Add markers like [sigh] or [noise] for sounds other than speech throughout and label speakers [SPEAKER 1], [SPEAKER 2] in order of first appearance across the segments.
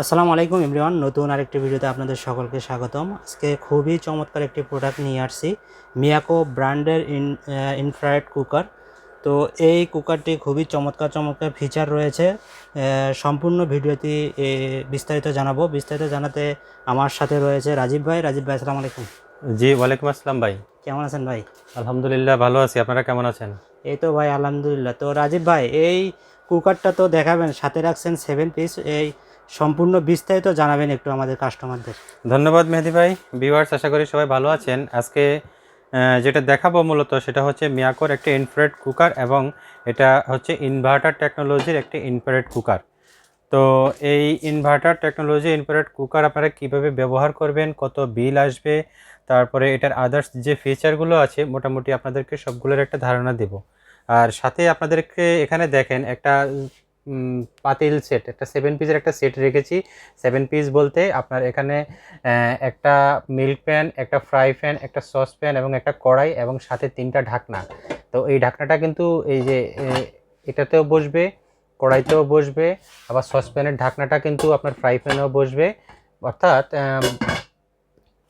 [SPEAKER 1] আসসালামু আলাইকুম এভরিওয়ান নতুন আরেকটি ভিডিওতে আপনাদের সকলকে স্বাগতম। আজকে খুবই চমৎকার একটি প্রোডাক্ট নিয়ে আসছি মিয়াকো ব্র্যান্ডের ইন ইনফ্রারেড কুকার তো এই কুকারটি খুবই চমৎকার চমৎকার ফিচার রয়েছে। সম্পূর্ণ ভিডিওটি বিস্তারিত জানাব। বিস্তারিত জানাতে আমার সাথে রয়েছে রাজীব ভাই। রাজীব ভাই আসসালামু আলাইকুম।
[SPEAKER 2] জি ওয়ালাইকুম আসসালাম ভাই।
[SPEAKER 1] কেমন আছেন ভাই?
[SPEAKER 2] আলহামদুলিল্লাহ ভালো আছি। আপনারা কেমন আছেন?
[SPEAKER 1] এই তো ভাই আলহামদুলিল্লাহ। তো রাজীব ভাই এই কুকারটা তো দেখাবেন সাথে রাখছেন সেভেন পিস এই সম্পূর্ণ বিস্তারিত জানাবেন একটু আমাদের কাস্টমারদের।
[SPEAKER 2] ধন্যবাদ মেহেদি ভাই। ভিউয়ার্স আশা করি সবাই ভালো আছেন। আজকে যেটা দেখাবো মূলত সেটা হচ্ছে মিয়াকোর একটি ইনফ্রারেড কুকার এবং এটা হচ্ছে ইনভার্টার টেকনোলজির একটি ইনফ্রারেড কুকার তো এই ইনভার্টার টেকনোলজি ইনফ্রারেড কুকার আপনারা কীভাবে ব্যবহার করবেন, কত বিল আসবে, তারপরে এটার আদার্স যে ফিচারগুলো আছে, মোটামুটি আপনাদেরকে সবগুলোর একটা ধারণা দেব। আর সাথে আপনাদেরকে এখানে দেখেন একটা পাতিল সেট একটা সেভেন পিসের একটা সেট রেখেছি। সেভেন পিস বলতে আপনার এখানে একটা মিল্ক প্যান একটা ফ্রাই প্যান একটা সস প্যান এবং একটা কড়াই এবং সাথে তিনটা ঢাকনা। তো এই ঢাকনাটা কিন্তু এই যে এটাতেও বসবে কড়াইতেও বসবে আবার সসপ্যানের ঢাকনাটা কিন্তু আপনার ফ্রাই প্যানেও বসবে। অর্থাৎ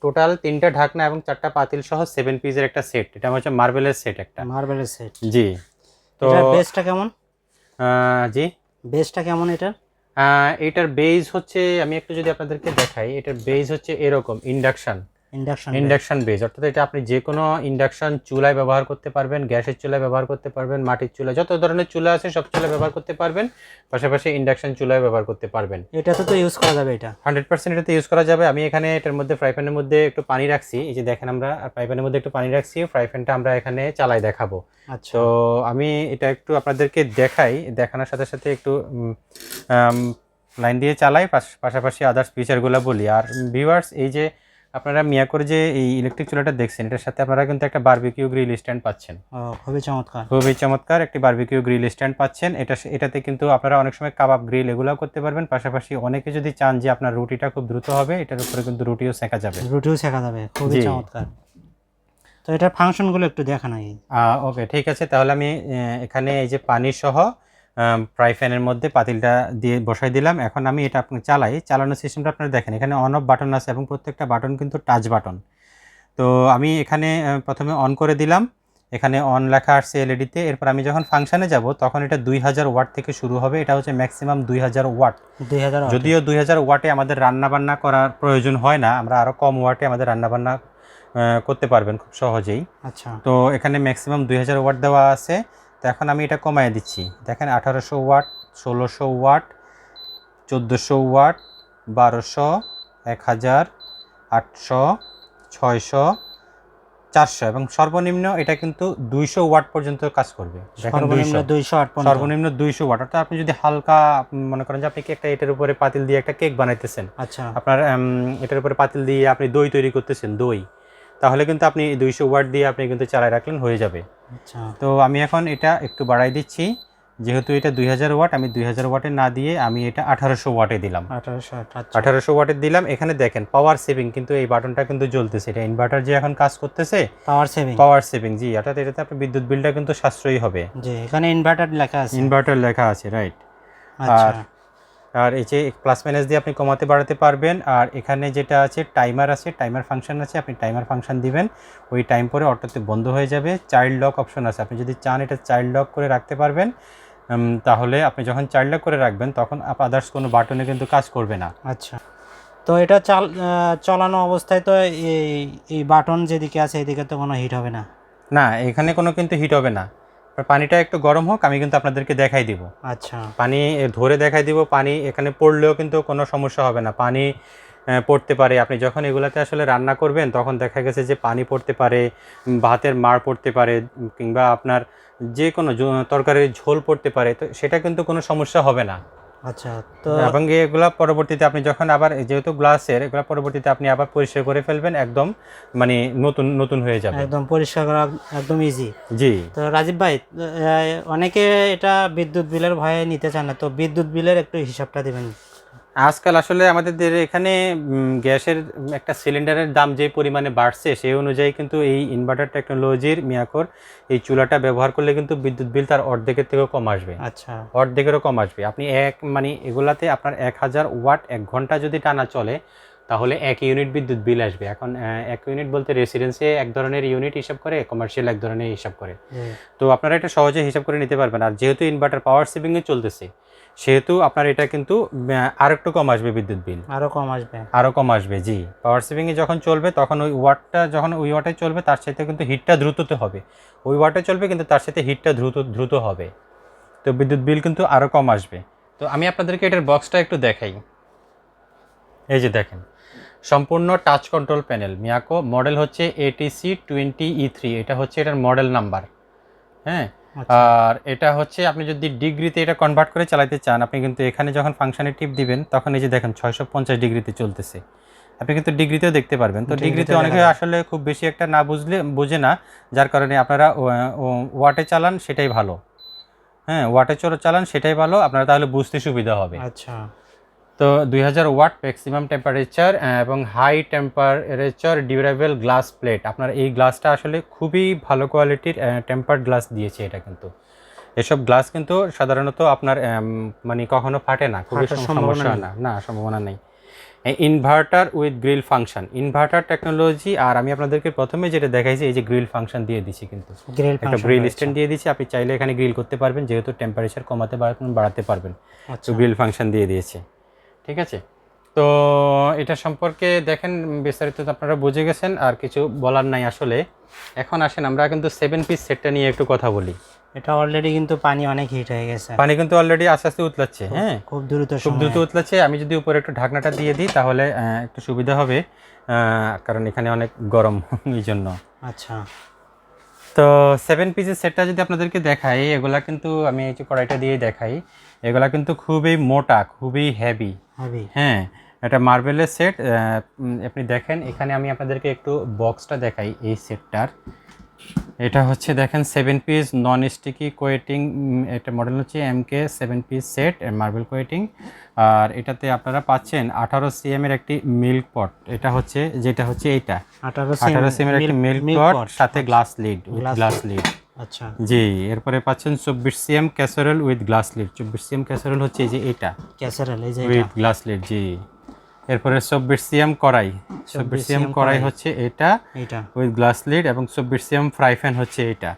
[SPEAKER 2] টোটাল তিনটা ঢাকনা এবং চারটা পাতিল সহ সেভেন পিসের একটা সেট এটা হচ্ছে মার্বেলের সেট একটা।
[SPEAKER 1] মার্বেলের সেট
[SPEAKER 2] জি। তো
[SPEAKER 1] বেসটা কেমন?
[SPEAKER 2] জি?
[SPEAKER 1] বেসটা কেমন এটার?
[SPEAKER 2] এটার বেজ হচ্ছে, আমি একটু যদি আপনাদেরকে দেখাই, এটার বেজ হচ্ছে এরকম ইন্ডাকশন
[SPEAKER 1] ইন্ডাকশন
[SPEAKER 2] ইন্ডাকশন বেজ অর্থাৎ এটা আপনি যে কোনো ইন্ডাকশন চুলায় ব্যবহার করতে পারবেন গ্যাসের চুলায় ব্যবহার করতে পারবেন মাটির চুলায় যত ধরনের চুলা আছে সব চুলায় ব্যবহার করতে পারবেন পাশাপাশি ইন্ডাকশন চুলায় ব্যবহার করতে পারবেন।
[SPEAKER 1] এটাতে তো ইউজ করা যাবে এটা।
[SPEAKER 2] হান্ড্রেড পার্সেন্ট এটাতে ইউজ করা যাবে। আমি এখানে এটার মধ্যে ফ্রাই প্যানের মধ্যে একটু পানি রাখছি। এই যে দেখেন আমরা ফ্রাই প্যানের মধ্যে একটু পানি রাখছি ফ্রাই প্যানটা আমরা এখানে চালাই দেখাবো।
[SPEAKER 1] আচ্ছা।
[SPEAKER 2] তো আমি এটা একটু আপনাদেরকে দেখাই দেখানোর সাথে সাথে একটু লাইন দিয়ে চালাই পাশ- পাশাপাশি আদার্স ফিচারগুলো বলি। আর ভিউয়ার্স এই যে আপনারা মিয়াকোর যে এই ইলেকট্রিক চুলাটা দেখছেন এটার সাথে আপনারা কিন্তু একটা বারবিকিউ গ্রিল স্ট্যান্ড পাচ্ছেন।
[SPEAKER 1] খুবই চমৎকার।
[SPEAKER 2] খুবই চমৎকার একটি বারবিকিউ গ্রিল স্ট্যান্ড পাচ্ছেন। এটা এটাতে কিন্তু আপনারা অনেক সময় কাবাব গ্রিল এগুলোও করতে পারবেন। পাশাপাশি অনেকে যদি চান যে আপনার রুটিটা খুব দ্রুত হবে এটার উপরে কিন্তু রুটিও সেঁকা যাবে।
[SPEAKER 1] রুটিও শেখা যাবে খুবই চমৎকার। তো এটার ফাংশনগুলো একটু দেখানাই
[SPEAKER 2] ওকে ঠিক আছে। তাহলে আমি এখানে এই যে পানি সহ ফ্রাই প্যানের মধ্যে পাতিলটা দিয়ে বসাই দিলাম। এখন আমি এটা আপনি চালাই চালানোর সিস্টেমটা আপনারা দেখেন এখানে অন অফ বাটন আছে এবং প্রত্যেকটা বাটন কিন্তু টাচ বাটন তো আমি এখানে প্রথমে অন করে দিলাম এখানে অন লেখা আসছে এলইডিতে এরপর আমি যখন ফাংশানে যাব তখন এটা দুই হাজার ওয়াট থেকে শুরু হবে এটা হচ্ছে ম্যাক্সিমাম দুই হাজার ওয়াট
[SPEAKER 1] দুই হাজার
[SPEAKER 2] যদিও দুই হাজার ওয়াটে আমাদের রান্নাবান্না করার প্রয়োজন হয় না আমরা আরও কম ওয়াটে আমাদের রান্নাবান্না করতে পারবেন খুব সহজেই।
[SPEAKER 1] আচ্ছা।
[SPEAKER 2] তো এখানে ম্যাক্সিমাম দুই হাজার ওয়াট দেওয়া আছে তো এখন আমি এটা কমায় দিচ্ছি। দেখেন আঠারোশো ওয়াট ষোলোশো ওয়াট চোদ্দোশো ওয়াট বারোশো এক হাজার আটশো ছয়শো চারশো এবং সর্বনিম্ন এটা কিন্তু দুইশো ওয়াট পর্যন্ত কাজ করবে।
[SPEAKER 1] সর্বনিম্ন
[SPEAKER 2] 200
[SPEAKER 1] দুইশো
[SPEAKER 2] সর্বনিম্ন দুইশো ওয়াট। অর্থাৎ আপনি যদি হালকা মনে করেন যে আপনি একটা এটার উপরে পাতিল দিয়ে একটা কেক বানাইতেছেন।
[SPEAKER 1] আচ্ছা।
[SPEAKER 2] আপনার এটার উপরে পাতিল দিয়ে আপনি দই তৈরি করতেছেন দই। তাহলে কিন্তু আপনি দুইশো ওয়াট দিয়ে আপনি কিন্তু চালায় রাখলেন হয়ে যাবে।
[SPEAKER 1] আচ্ছা।
[SPEAKER 2] তো আমি এখন এটা একটু বাড়াই দিচ্ছি। যেহেতু এটা দুই হাজার ওয়াট আমি দুই হাজার ওয়াটে না দিয়ে আমি এটা আঠারোশো ওয়াটে দিলাম।
[SPEAKER 1] আঠারোশো আচ্ছা।
[SPEAKER 2] আঠারোশো ওয়াটে দিলাম। এখানে দেখেন পাওয়ার সেভিং কিন্তু এই বাটনটা কিন্তু জ্বলতেছে। এটা ইনভার্টার যে এখন কাজ করতেছে
[SPEAKER 1] পাওয়ার সেভিং
[SPEAKER 2] পাওয়ার সেভিং জি অর্থাৎ এটাতে আপনার বিদ্যুৎ বিলটা কিন্তু সাশ্রয়ী হবে।
[SPEAKER 1] জি এখানে ইনভার্টার লেখা আছে।
[SPEAKER 2] ইনভার্টার লেখা আছে রাইট
[SPEAKER 1] আচ্ছা।
[SPEAKER 2] আর আর এই যে প্লাস মাইনাস দিয়ে আপনি কমাতে বাড়াতে পারবেন আর এখানে যেটা আছে টাইমার আছে টাইমার ফাংশন আছে আপনি টাইমার ফাংশন দিবেন ওই টাইম পরে অটোতে বন্ধ হয়ে যাবে চাইল্ড লক অপশন আছে। আপনি যদি চান এটা চাইল্ড লক করে রাখতে পারবেন তাহলে আপনি যখন চাইল্ড লক করে রাখবেন তখন আদার্স কোনো বাটনে কিন্তু কাজ করবে না।
[SPEAKER 1] আচ্ছা। তো এটা চাল চালানো অবস্থায় তো এই এই বাটন যেদিকে আছে এদিকে তো কোনো হিট হবে না?
[SPEAKER 2] না এখানে কোনো কিন্তু হিট হবে না। পানিটা একটু গরম হোক আমি কিন্তু আপনাদেরকে দেখাই দিব।
[SPEAKER 1] আচ্ছা।
[SPEAKER 2] পানি ধরে দেখাই দিব পানি এখানে পড়লেও কিন্তু কোনো সমস্যা হবে না। পানি পড়তে পারে। আপনি যখন এগুলাতে আসলে রান্না করবেন তখন দেখা গেছে যে পানি পড়তে পারে ভাতের মার পড়তে পারে কিংবা আপনার যে কোনো তরকারির ঝোল পড়তে পারে তো সেটা কিন্তু কোনো সমস্যা হবে না।
[SPEAKER 1] আচ্ছা তো
[SPEAKER 2] এবং এগুলা পরবর্তীতে আপনি যখন আবার যেহেতু গ্লাসের এগুলা পরবর্তীতে আপনি আবার পরিষ্কার করে ফেলবেন একদম মানে নতুন নতুন হয়ে যাবে।
[SPEAKER 1] একদম পরিষ্কার করা একদম ইজি
[SPEAKER 2] জি।
[SPEAKER 1] তো রাজীব ভাই অনেকে এটা বিদ্যুৎ বিলের ভয়ে নিতে চান না তো বিদ্যুৎ বিলের একটু হিসাবটা দিবেন।
[SPEAKER 2] আজকাল আসলে আমাদের এখানে গ্যাসের একটা সিলিন্ডারের দাম যে পরিমাণে বাড়ছে সেই অনুযায়ী কিন্তু এই ইনভার্টার টেকনোলজির মিয়াকোর এই চুলাটা ব্যবহার করলে কিন্তু বিদ্যুৎ বিল তার অর্ধেকের থেকেও কম আসবে।
[SPEAKER 1] আচ্ছা।
[SPEAKER 2] অর্ধেকেরও কম আসবে। আপনি এক মানে এগুলাতে আপনার এক হাজার ওয়াট এক ঘণ্টা যদি টানা চলে তাহলে এক ইউনিট বিদ্যুৎ বিল আসবে। এখন এক ইউনিট বলতে রেসিডেন্সে এক ধরনের ইউনিট হিসাব করে কমার্শিয়াল এক ধরনের হিসাব করে। তো আপনারা এটা সহজে হিসাব করে নিতে পারবেন। আর যেহেতু ইনভার্টার পাওয়ার সেভিংয়ে চলতেছে সেহেতু আপনার এটা কিন্তু আর একটু কম আসবে বিদ্যুৎ বিল।
[SPEAKER 1] আরও কম আসবে।
[SPEAKER 2] আরও কম আসবে জি। পাওয়ার সেভিংয়ে যখন চলবে তখন ওই ওয়াটটা যখন ওই ওয়াটে চলবে তার সাথে কিন্তু হিটটা দ্রুততে হবে। ওই ওয়াটে চলবে কিন্তু তার সাথে হিটটা দ্রুত দ্রুত হবে। তো বিদ্যুৎ বিল কিন্তু আরও কম আসবে। তো আমি আপনাদেরকে এটার বক্সটা একটু দেখাই। এই যে দেখেন সম্পূর্ণ touch control panel Miyako. Model হচ্ছে এটিসি টোয়েন্টি ই থ্রি এটা হচ্ছে এটার মডেল নাম্বার হ্যাঁ। আর এটা হচ্ছে আপনি যদি ডিগ্রিতে এটা কনভার্ট করে চালাতে চান আপনি কিন্তু এখানে যখন ফাংশানে টিপ দিবেন তখন এই যে দেখেন ছয়শো পঞ্চাশ ডিগ্রিতে চলতেছে। আপনি কিন্তু ডিগ্রিতেও দেখতে পারবেন। তো
[SPEAKER 1] ডিগ্রিতে
[SPEAKER 2] অনেকে আসলে খুব বেশি একটা না বুঝলে বোঝে না যার কারণে আপনারা ওয়াটে চালান সেটাই ভালো। হ্যাঁ ওয়াটে চলো চালান সেটাই ভালো আপনারা তাহলে বুঝতে সুবিধা হবে।
[SPEAKER 1] আচ্ছা।
[SPEAKER 2] তো দুই হাজার ওয়াট ম্যাক্সিমাম টেম্পারেচার এবং high temperature durable glass plate আপনার এই গ্লাসটা আসলে খুবই ভালো কোয়ালিটির টেম্পার্ড গ্লাস দিয়েছে এটা কিন্তু। এসব গ্লাস কিন্তু সাধারণত আপনার মানে কখনো ফাটে না খুবই
[SPEAKER 1] সম্ভাবনা
[SPEAKER 2] সমস্যা না না সম্ভাবনা নেই। Inverter with grill function inverter technology আর আমি আপনাদেরকে প্রথমে যেটা দেখাইছি এই যে গ্রিল ফাংশন দিয়ে দিছি কিন্তু।
[SPEAKER 1] গ্রিল
[SPEAKER 2] একটা গ্রিল স্ট্যান্ড দিয়ে দিচ্ছি আপনি চাইলে এখানে গ্রিল করতে পারবেন যেহেতু টেম্পারেচার কমাতে বাড়াতে বাড়াতে পারবেন।
[SPEAKER 1] আচ্ছা।
[SPEAKER 2] তো গ্রিল ফাংশন দিয়ে দিয়েছে। ঠিক আছে? তো এটা সম্পর্কে দেখেন বিস্তারিত তো আপনারা বুঝে গেছেন আর কিছু বলার নাই আসলে। এখন আসেন আমরা কিন্তু সেভেন পিস সেটটা নিয়ে একটু কথা বলি।
[SPEAKER 1] এটা অলরেডি কিন্তু পানি অনেক হিট হয়ে গেছে।
[SPEAKER 2] পানি কিন্তু অলরেডি আস্তে আস্তে উতলাচ্ছে হ্যাঁ?
[SPEAKER 1] খুব দ্রুত
[SPEAKER 2] খুব দ্রুত উতলাচ্ছে। আমি যদি উপরে একটু ঢাকনাটা দিয়ে দিই তাহলে একটু সুবিধা হবে। কারণ এখানে অনেক গরম [laughs] এই জন্য।
[SPEAKER 1] আচ্ছা।
[SPEAKER 2] তো সেভেন পিসের সেটটা যদি আপনাদেরকে দেখাই এগুলা কিন্তু আমি এই যে কড়াইটা দিয়ে দেখাই এগুলা কিন্তু খুবই মোটা খুবই হেভি হ্যাঁ এটা মার্বেলের সেট আপনি দেখেন এখানে আমি আপনাদেরকে একটু বক্সটা দেখাই এই সেটটার এটা হচ্ছে দেখেন seven piece non sticky coating এটা মডেল হচ্ছে M K seven piece set marble coating আর এটাতে আপনারা পাচ্ছেন আঠারো সিএম এর একটি মিল্ক পট এটা হচ্ছে যেটা হচ্ছে এইটা।
[SPEAKER 1] আঠারো
[SPEAKER 2] সিএম এর একটি মিল্ক পট সাথে গ্লাস লিড গ্লাস লিড
[SPEAKER 1] আচ্ছা।
[SPEAKER 2] জি এরপরে পাচ্ছেন চব্বিশ CM casserole with glass lid চব্বিশ সিএম ক্যাসারেল হচ্ছে এই যে এটা
[SPEAKER 1] ক্যাসারেল এই যে
[SPEAKER 2] উইথ গ্লাস লিড জি। এরপরে চব্বিশ সিএম কড়াই। চব্বিশ সিএম কড়াই হচ্ছে এটা
[SPEAKER 1] এইটা।
[SPEAKER 2] উইথ গ্লাস লিড এবং চব্বিশ সিএম ফ্রাই প্যান হচ্ছে এটা।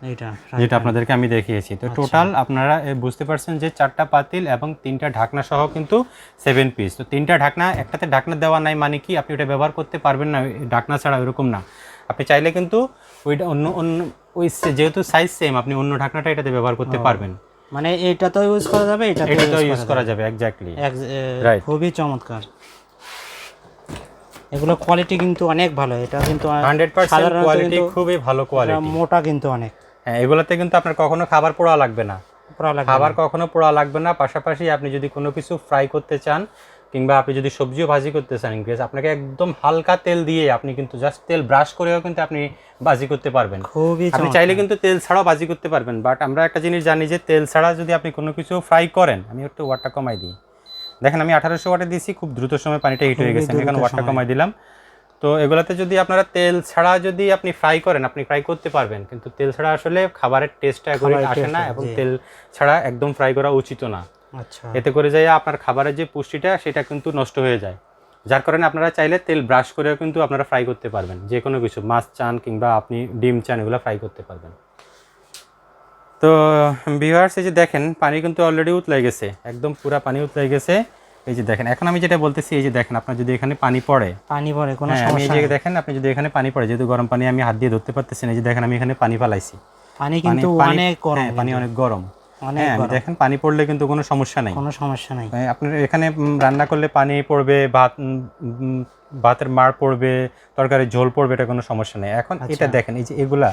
[SPEAKER 2] যেটা আপনাদেরকে আমি দেখিয়েছি। তো টোটাল আপনারা বুঝতে পারছেন যে চারটা পাতিল এবং তিনটা ঢাকনা সহ কিন্তু সেভেন পিস তো তিনটা ঢাকনা একটাতে ঢাকনা দেওয়া নাই মানে কি আপনি ওটা ব্যবহার করতে পারবেন না ঢাকনা ছাড়া এরকম না। আপনি চাইলে কিন্তু ওইটা অন্য অন্য ওই যেহেতু সাইজ সেম আপনি অন্য ঢাকনাটা এটাতে ব্যবহার করতে পারবেন।
[SPEAKER 1] মানে এটা তো ইউজ করা যাবে এটা
[SPEAKER 2] এটা তো ইউজ করা যাবে। Exactly Right.
[SPEAKER 1] খুবই চমৎকার। এগুলো কোয়ালিটি কিন্তু অনেক ভালো এটা কিন্তু
[SPEAKER 2] হান্ড্রেড পার্সেন্ট কোয়ালিটি খুবই ভালো কোয়ালিটি
[SPEAKER 1] মোটা কিন্তু অনেক।
[SPEAKER 2] হ্যাঁ এগুলোতে কিন্তু আপনার কখনো খাবার পোড়া লাগবে না। খাবার কখনো পোড়া লাগবে না পাশাপাশি আপনি যদি কোনো কিছু ফ্রাই করতে চান কিংবা আপনি যদি সবজিও ভাজি করতে চান ইনকেস আপনাকে একদম হালকা তেল দিয়ে আপনি কিন্তু জাস্ট তেল ব্রাশ করেও কিন্তু আপনি ভাজি করতে পারবেন।
[SPEAKER 1] খুবই
[SPEAKER 2] আপনি চাইলে কিন্তু তেল ছাড়াও ভাজি করতে পারবেন বাট আমরা একটা জিনিস জানি যে তেল ছাড়া যদি আপনি কোনো কিছু ফ্রাই করেন আমি একটু ওয়াটটা কমাই দিই। দেখেন আমি আঠারোশো ওয়াটে দিয়েছি খুব দ্রুত সময় পানিটা হিট হয়ে গেছে আমি এখন ওয়াটটা কমাই দিলাম। তো এগুলাতে যদি আপনারা তেল ছাড়া যদি আপনি ফ্রাই করেন আপনি ফ্রাই করতে পারবেন কিন্তু তেল ছাড়া আসলে খাবারের টেস্টটা
[SPEAKER 1] খাবারের
[SPEAKER 2] আসে না এবং তেল ছাড়া একদম ফ্রাই করা উচিত না।
[SPEAKER 1] আচ্ছা।
[SPEAKER 2] এতে করে যায় আপনার খাবারের যে পুষ্টিটা সেটা কিন্তু নষ্ট হয়ে যায়। যার কারণে আপনারা চাইলে তেল ব্রাশ করেও কিন্তু আপনারা ফ্রাই করতে পারবেন যে কোনো কিছু মাছ চান কিংবা আপনি ডিম চান এগুলো ফ্রাই করতে পারবেন। তো ভিউয়ার্স এই যে দেখেন পানি কিন্তু অলরেডি উতলাই গেছে। একদম পুরা পানি উতলাই গেছে। এই যে দেখেন এখন আমি যেটা বলতেছি এই যে দেখেন আপনার যদি এখানে পানি পড়ে
[SPEAKER 1] পানি পরে কোনো
[SPEAKER 2] হ্যাঁ আমি এই যে দেখেন আপনি যদি এখানে পানি পড়ে যেহেতু গরম পানি আমি হাত দিয়ে ধরতে পারতেছি না এই যে দেখেন আমি এখানে পানি ফালাইছি।
[SPEAKER 1] পানি কিন্তু অনেক গরম
[SPEAKER 2] হ্যাঁ, পানি অনেক গরম।
[SPEAKER 1] অনেক
[SPEAKER 2] হ্যাঁ
[SPEAKER 1] গরম।
[SPEAKER 2] দেখেন পানি পড়লে কিন্তু কোনো সমস্যা নাই।
[SPEAKER 1] কোনো সমস্যা নাই।
[SPEAKER 2] আপনার এখানে রান্না করলে পানি পড়বে ভাত ভাতের মার পড়বে তরকারির ঝোল পড়বে এটা কোনো সমস্যা নেই। এখন
[SPEAKER 1] আচ্ছা।
[SPEAKER 2] এটা দেখেন এই যে এগুলা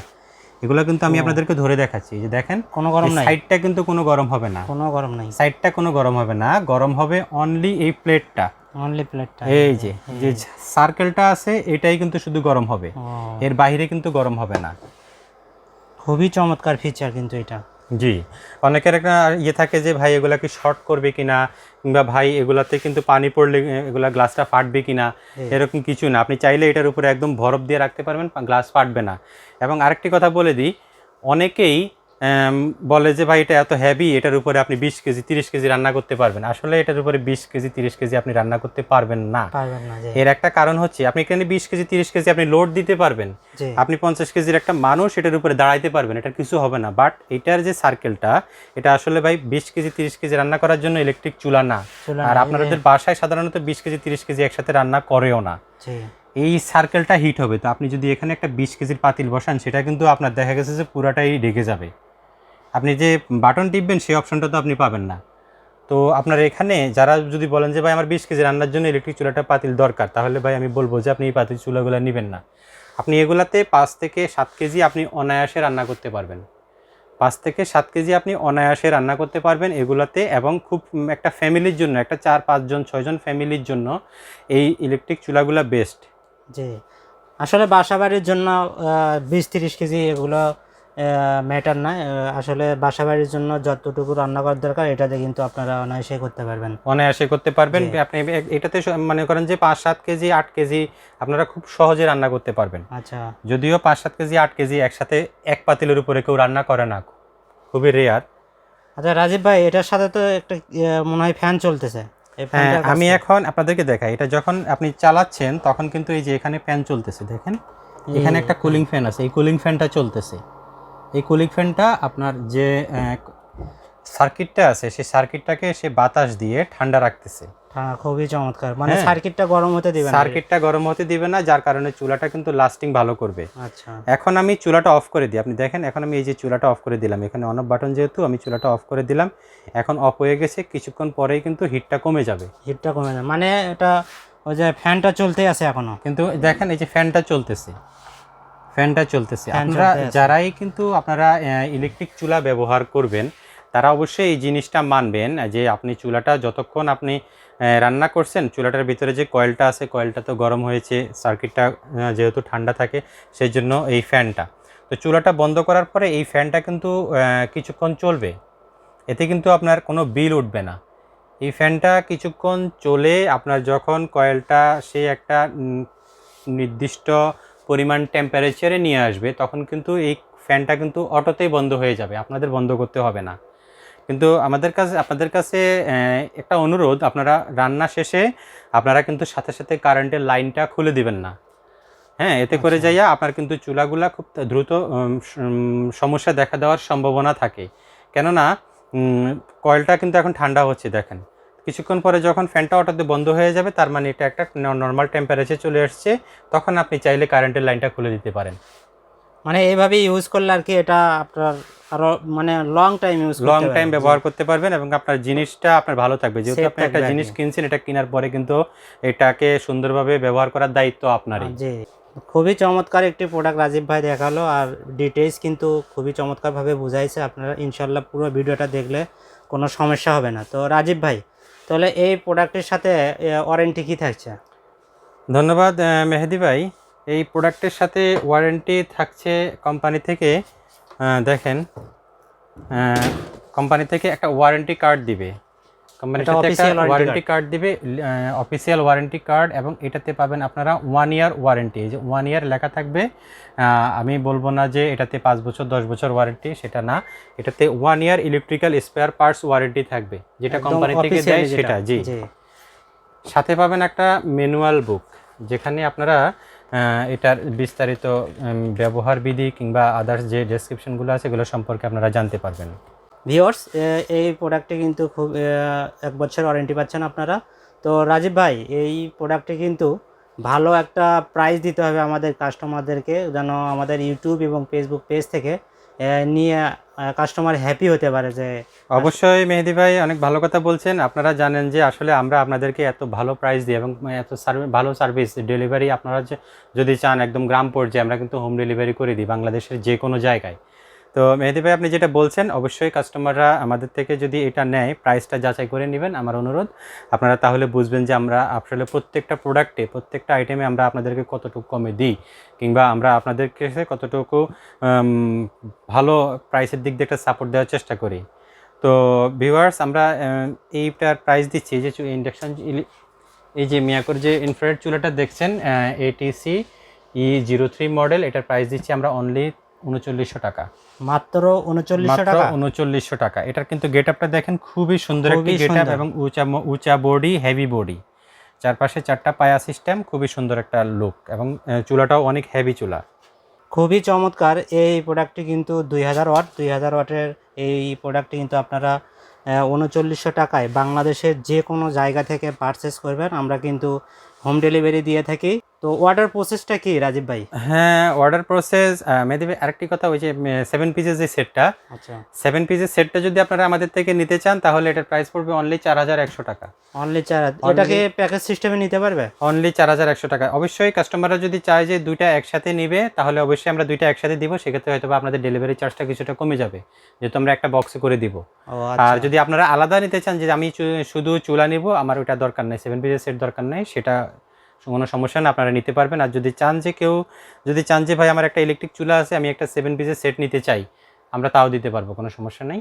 [SPEAKER 2] এগুলা কিন্তু আমি আপনাদেরকে ধরে দেখাচ্ছি। যে দেখেন
[SPEAKER 1] কোনো গরম নাই।
[SPEAKER 2] সাইডটা কিন্তু কোনো গরম হবে না।
[SPEAKER 1] কোনো গরম নাই।
[SPEAKER 2] সাইডটা কোনো গরম হবে না। গরম হবে অনলি এই প্লেটটা
[SPEAKER 1] অনলি প্লেটটা
[SPEAKER 2] এই যে যে সার্কেলটা আছে এটাই কিন্তু শুধু গরম হবে। এর বাইরে কিন্তু গরম হবে না।
[SPEAKER 1] খুবই চমৎকার ফিচার কিন্তু এটা।
[SPEAKER 2] জি। অনেকের একটা ইয়ে থাকে যে ভাই এগুলা কি শর্ট করবে কিনা? কিংবা ভাই এগুলাতে কিন্তু পানি পড়লে এগুলো গ্লাসটা ফাটবে কিনা। এরকম কিছু না। আপনি চাইলে এটার উপরে একদম বরফ দিয়ে রাখতে পারবেন গ্লাস ফাটবে না। এবং আরেকটি কথা বলে দিই অনেকেই বলে যে ভাই এটা এত হেভি এটার উপরে আপনি বিশ কেজি তিরিশ কেজি রান্না করতে পারবেন। আসলে এটার উপরে বিশ কেজি তিরিশ কেজি আপনি রান্না করতে পারবেন না।
[SPEAKER 1] না
[SPEAKER 2] এর একটা কারণ হচ্ছে আপনি এখানে বিশ কেজি তিরিশ কেজি আপনি লোড দিতে পারবেন। আপনি পঞ্চাশ কেজির একটা মানুষ এটার উপরে দাঁড়াইতে পারবেন এটা কিছু হবে না। বাট এটার যে সার্কেলটা এটা আসলে ভাই বিশ কেজি তিরিশ কেজি রান্না করার জন্য ইলেকট্রিক চুলা না। আর আপনাদের বাসায় সাধারণত বিশ কেজি তিরিশ কেজি একসাথে রান্না করেও না। এই সার্কেলটা হিট হবে তো আপনি যদি এখানে একটা বিশ কেজির পাতিল বসান সেটা কিন্তু আপনার দেখা গেছে যে পুরাটাই ঢেকে যাবে। আপনি যে বাটন টিপবেন, সেই অপশনটা তো আপনি পাবেন না। তো আপনার এখানে যারা যদি বলেন যে, ভাই, আমার বিশ কেজি রান্নার জন্য ইলেকট্রিক চুলাটা পাতিল দরকার, তাহলে ভাই, আমি বলব যে, আপনি এই পাতিল চুলাগুলো নেবেন না। আপনি এগুলাতে পাঁচ থেকে সাত কেজি আপনি অনায়াসে রান্না করতে পারবেন। পাঁচ থেকে সাত কেজি আপনি অনায়াসে রান্না করতে পারবেন এগুলাতে এবং খুব একটা ফ্যামিলির জন্য, একটা চার পাঁচজন ছয়জন ফ্যামিলির জন্য এই ইলেকট্রিক চুলাগুলো বেস্ট
[SPEAKER 1] জি। আসলে বাসা বাড়ির জন্য বিশ, তিরিশ কেজি এগুলো ম্যাটার না আসলে বাসা বাড়ির জন্য যতটুকু রান্না করার দরকার এটাতে কিন্তু আপনারা অনায়াসে করতে পারবেন।
[SPEAKER 2] অনায়াসে করতে পারবেন। আপনি এটাতে মনে করেন যে পাঁচ সাত কেজি আট কেজি আপনারা খুব সহজে রান্না করতে পারবেন।
[SPEAKER 1] আচ্ছা।
[SPEAKER 2] যদিও পাঁচ সাত কেজি আট কেজি একসাথে এক পাতিলের উপরে কেউ রান্না করে না খুবই রেয়ার
[SPEAKER 1] আচ্ছা রাজীব ভাই এটার সাথে তো একটা মনে হয় ফ্যান চলতেছে।
[SPEAKER 2] হ্যাঁ আমি এখন আপনাদেরকে দেখাই। এটা যখন আপনি চালাচ্ছেন তখন কিন্তু এই যে এখানে ফ্যান চলতেছে দেখেন? এখানে একটা কুলিং ফ্যান আছে। এই কুলিং ফ্যানটা চলতেছে। এই কুলিং ফ্যানটা আপনার যে সার্কিটটা আছে সেই সার্কিটটাকে সে বাতাস দিয়ে ঠান্ডা রাখতেছে।
[SPEAKER 1] হ্যাঁ খুবই চমৎকার। মানে
[SPEAKER 2] হ্যাঁ।
[SPEAKER 1] সার্কিটটা গরম হতে দিবেন না।
[SPEAKER 2] সার্কিটটা গরম হতে দিবে না যার কারণে চুলাটা কিন্তু লাস্টিং ভালো করবে।
[SPEAKER 1] আচ্ছা।
[SPEAKER 2] এখন আমি চুলাটা অফ করে দিই। আপনি দেখেন এখন আমি এই যে চুলাটা অফ করে দিলাম। এখানে অন অফ বাটন যেহেতু আমি চুলাটা অফ করে দিলাম। এখন অফ হয়ে গেছে কিছুক্ষণ পরেই কিন্তু হিটটা কমে যাবে।
[SPEAKER 1] হিটটা কমে যায় মানে এটা ওই যে ফ্যানটা চলতেই আছে এখনও।
[SPEAKER 2] কিন্তু দেখেন এই যে ফ্যানটা চলতেছে। ফ্যানটা চলতেছে। আপনারা যারাই কিন্তু আপনারা ইলেকট্রিক চুলা ব্যবহার করবেন তারা অবশ্যই এই জিনিসটা মানবেন যে আপনি চুলাটা যতক্ষণ আপনি রান্না করছেন চুলাটার ভিতরে যে কয়েলটা আছে কয়েলটা তো গরম হয়েছে সার্কিটটা যেহেতু ঠান্ডা থাকে সেই জন্য এই ফ্যানটা। তো চুলাটা বন্ধ করার পরে এই ফ্যানটা কিন্তু কিছুক্ষণ চলবে। এতে কিন্তু আপনার কোনো বিল উঠবে না। এই ফ্যানটা কিছুক্ষণ চলে আপনার যখন কয়েলটা সে একটা নির্দিষ্ট পরিমাণ টেম্পারেচারে নিয়ে আসবে তখন কিন্তু এই ফ্যানটা কিন্তু অটোতেই বন্ধ হয়ে যাবে আপনাদের বন্ধ করতে হবে না। কিন্তু আমাদের কাছে আপনাদের কাছে একটা অনুরোধ আপনারা রান্না শেষে আপনারা কিন্তু সাথে সাথে কারেন্টের লাইনটা খুলে দিবেন না। হ্যাঁ এতে করে
[SPEAKER 1] আচ্ছা।
[SPEAKER 2] যাইয়া আপনার কিন্তু চুলাগুলা খুব দ্রুত সমস্যা দেখা দেওয়ার সম্ভাবনা থাকে। কেননা কয়েলটা কিন্তু এখন ঠান্ডা হচ্ছে দেখেন। কিছুক্ষণ পরে যখন ফ্যানটা অটোতে বন্ধ হয়ে যাবে তার মানে এটা একটা নর্মাল টেম্পারেচার চলে আসছে তখন আপনি চাইলে কারেন্টের লাইনটা খুলে দিতে পারেন।
[SPEAKER 1] মানে এইভাবে ইউজ করলে আর কি এটা আপনার আরও মানে long time use
[SPEAKER 2] long time ব্যবহার করতে পারবেন এবং আপনার জিনিসটা আপনার ভালো থাকবে। যেহেতু আপনি একটা জিনিস কিনছেন এটা কেনার পরে কিন্তু এটাকে সুন্দরভাবে ব্যবহার করার দায়িত্ব আপনারই।
[SPEAKER 1] জি। খুবই চমৎকার একটি প্রোডাক্ট রাজীব ভাই দেখাল আর ডিটেলস কিন্তু খুবই চমৎকারভাবে বুঝাইছে। আপনারা ইনশাল্লাহ পুরো ভিডিওটা দেখলে কোনো সমস্যা হবে না। তো রাজীব ভাই তাহলে এই প্রোডাক্টের সাথে ওয়ারেন্টি কি থাকছে?
[SPEAKER 2] ধন্যবাদ মেহেদি ভাই। এই প্রোডাক্টের সাথে ওয়ারেন্টি থাকছে কোম্পানি থেকে দেখেন কোম্পানি থেকে একটা ওয়ারেন্টি কার্ড দিবে। কোম্পানির
[SPEAKER 1] এটা
[SPEAKER 2] সাথে একটা ওয়ারেন্টি কার্ড দিবে অফিসিয়াল ওয়ারেন্টি কার্ড এবং এটাতে পাবেন আপনারা ওয়ান ইয়ার ওয়ারেন্টি এই যে ওয়ান ইয়ার লেখা থাকবে আমি বলব না যে এটাতে পাঁচ বছর দশ বছর ওয়ারেন্টি সেটা না। এটাতে one year electrical spare parts warranty থাকবে যেটা কোম্পানি থেকে দেয় সেটা জি। সাথে পাবেন একটা ম্যানুয়াল বুক যেখানে আপনারা এটার বিস্তারিত ব্যবহার বিধি কিংবা আদার্স যে ডেসক্রিপশনগুলো আছে এগুলো সম্পর্কে আপনারা জানতে পারবেন।
[SPEAKER 1] ভিওর্স এই প্রোডাক্টে কিন্তু খুব এক বছর ওয়ারেন্টি পাচ্ছেন আপনারা। তো রাজীব ভাই, এই প্রোডাক্টে কিন্তু ভালো একটা প্রাইস দিতে হবে আমাদের কাস্টমারদেরকে যেন আমাদের ইউটিউব এবং ফেসবুক পেজ থেকে নিয়ে কাস্টমার হ্যাপি হতে পারে যে,
[SPEAKER 2] অবশ্যই মেহেদি ভাই, অনেক ভালো কথা বলছেন। আপনারা জানেন যে আসলে আমরা আপনাদেরকে এত ভালো প্রাইস দিই এবং এত সার্ভিস ভালো সার্ভিস ডেলিভারি আপনারা যদি চান একদম গ্রাম পর্যায়ে আমরা কিন্তু হোম ডেলিভারি করে দিই বাংলাদেশের যে কোনো জায়গায়। তো মেহেদি ভাই, আপনি যেটা বলছেন, অবশ্যই কাস্টমাররা আমাদের থেকে যদি এটা নেয় প্রাইসটা যাচাই করে নেবেন। আমার অনুরোধ, আপনারা তাহলে বুঝবেন যে আমরা আসলে প্রত্যেকটা প্রোডাক্টে প্রত্যেকটা আইটেমে আমরা আপনাদেরকে কতটুকু কমে দিই, কিংবা আমরা আপনাদের কাছে কতটুকু ভালো প্রাইসের দিক দিয়ে একটা সাপোর্ট দেওয়ার চেষ্টা করি। তো ভিউয়ার্স আমরা এইটার প্রাইস দিচ্ছি যে ইন্ডাকশন এই যে মিয়াকোর যে ইনফ্রারেড চুলাটা দেখছেন ATC E zero three model এটার প্রাইস দিচ্ছি আমরা অনলি উনচল্লিশশো টাকা।
[SPEAKER 1] মাত্র উনচল্লিশশো টাকা?
[SPEAKER 2] উনচল্লিশশো টাকা। এটার কিন্তু গেট আপটা দেখেন খুবই সুন্দর একটি গেট আপ এবং উঁচা উঁচা বডি হেভি বডি চারপাশে চারটা পায়া সিস্টেম খুবই সুন্দর একটা লুক এবং চুলাটাও অনেক হেভি চুলা।
[SPEAKER 1] খুবই চমৎকার। এই প্রোডাক্টটি কিন্তু দুই হাজার ওয়াট। দুই হাজার ওয়াটের এই প্রোডাক্টটি কিন্তু আপনারা উনচল্লিশশো টাকায় বাংলাদেশের যে কোনো জায়গা থেকে পারচেস করবেন। আমরা কিন্তু হোম ডেলিভারি দিয়ে থাকি। তো অর্ডার প্রসেসটা কি রাজীব ভাই?
[SPEAKER 2] হ্যাঁ অর্ডার প্রসেস মেয়েদেবে আরেকটি কথা ওই যে সেভেন পিসের যে সেটটা
[SPEAKER 1] আচ্ছা।
[SPEAKER 2] সেভেন পিসের সেটটা যদি আপনারা আমাদের থেকে নিতে চান তাহলে এটার প্রাইস পড়বে অনলি চার হাজার একশো টাকা।
[SPEAKER 1] অনলি চার এটাকে প্যাকেজ সিস্টেমে নিতে পারবে?
[SPEAKER 2] অনলি চার হাজার একশো টাকা। অবশ্যই কাস্টমাররা যদি চায় যে দুইটা একসাথে নিবে তাহলে অবশ্যই আমরা দুইটা একসাথে দিব সেক্ষেত্রে হয়তো বা আপনাদের ডেলিভারি চার্জটা কিছুটা কমে যাবে। যেহেতু আমরা একটা বক্সে করে দিব। আর
[SPEAKER 1] আচ্ছা।
[SPEAKER 2] যদি আপনারা আলাদা নিতে চান যে আমি শুধু চুলা নিব আমার ওটা দরকার নেই সেভেন পিসের সেট দরকার নেই সেটা কোনো সমস্যা না আপনারা নিতে পারবেন। আর যদি চান যে কেউ যদি চান যে ভাই আমার একটা ইলেকট্রিক চুলা আছে আমি একটা সেভেন পিসের সেট নিতে চাই আমরা তাও দিতে পারব কোনো সমস্যা নেই।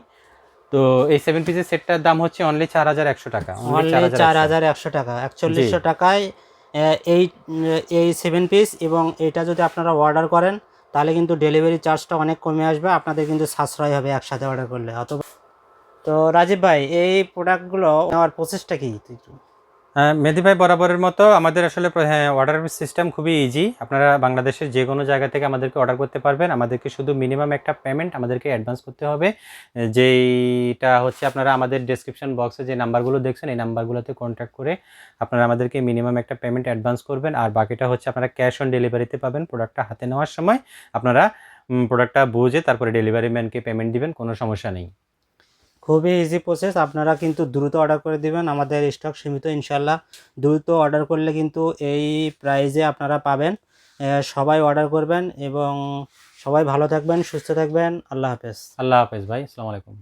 [SPEAKER 2] তো এই সেভেন পিসের সেটটার দাম হচ্ছে অনলি চার হাজার একশো টাকা
[SPEAKER 1] অনলি চার হাজার একশো। টাকা একচল্লিশশো টাকায় এই এই সেভেন পিস এবং এটা যদি আপনারা অর্ডার করেন তাহলে কিন্তু ডেলিভারি চার্জটা অনেক কমে আসবে আপনাদের কিন্তু সাশ্রয় হবে একসাথে অর্ডার করলে। অথবা তো রাজীব ভাই এই প্রোডাক্টগুলো নেওয়ার প্রসেসটা কি?
[SPEAKER 2] মেহেদি ভাই বরাবরের মতো আমাদের আসলে হ্যাঁ অর্ডার সিস্টেম খুবই ইজি আপনারা বাংলাদেশের যে কোনো জায়গা থেকে আমাদেরকে অর্ডার করতে পারবেন। আমাদেরকে শুধু মিনিমাম একটা পেমেন্ট আমাদেরকে অ্যাডভান্স করতে হবে। যেইটা হচ্ছে আপনারা আমাদের ডেসক্রিপশন বক্সে যে নাম্বারগুলো দেখছেন, এই নাম্বারগুলোতে কন্ট্যাক্ট করে আপনারা আমাদেরকে মিনিমাম একটা পেমেন্ট অ্যাডভান্স করবেন। আর বাকিটা হচ্ছে আপনারা ক্যাশ অন ডেলিভারিতে পাবেন প্রোডাক্টটা হাতে নেওয়ার সময়। আপনারা প্রোডাক্টটা বুঝে তারপরে ডেলিভারি ম্যানকে পেমেন্ট দিবেন, কোনো সমস্যা নেই।
[SPEAKER 1] খুবই ইজি প্রসেস আপনারা কিন্তু দ্রুত অর্ডার করে দিবেন। আমাদের স্টক সীমিত ইনশাল্লাহ দ্রুত অর্ডার করলে কিন্তু এই প্রাইজে আপনারা পাবেন। সবাই অর্ডার করবেন এবং সবাই ভালো থাকবেন, সুস্থ থাকবেন। আল্লাহ হাফেজ।
[SPEAKER 2] আল্লাহ হাফেজ ভাই, আসসালামু আলাইকুম।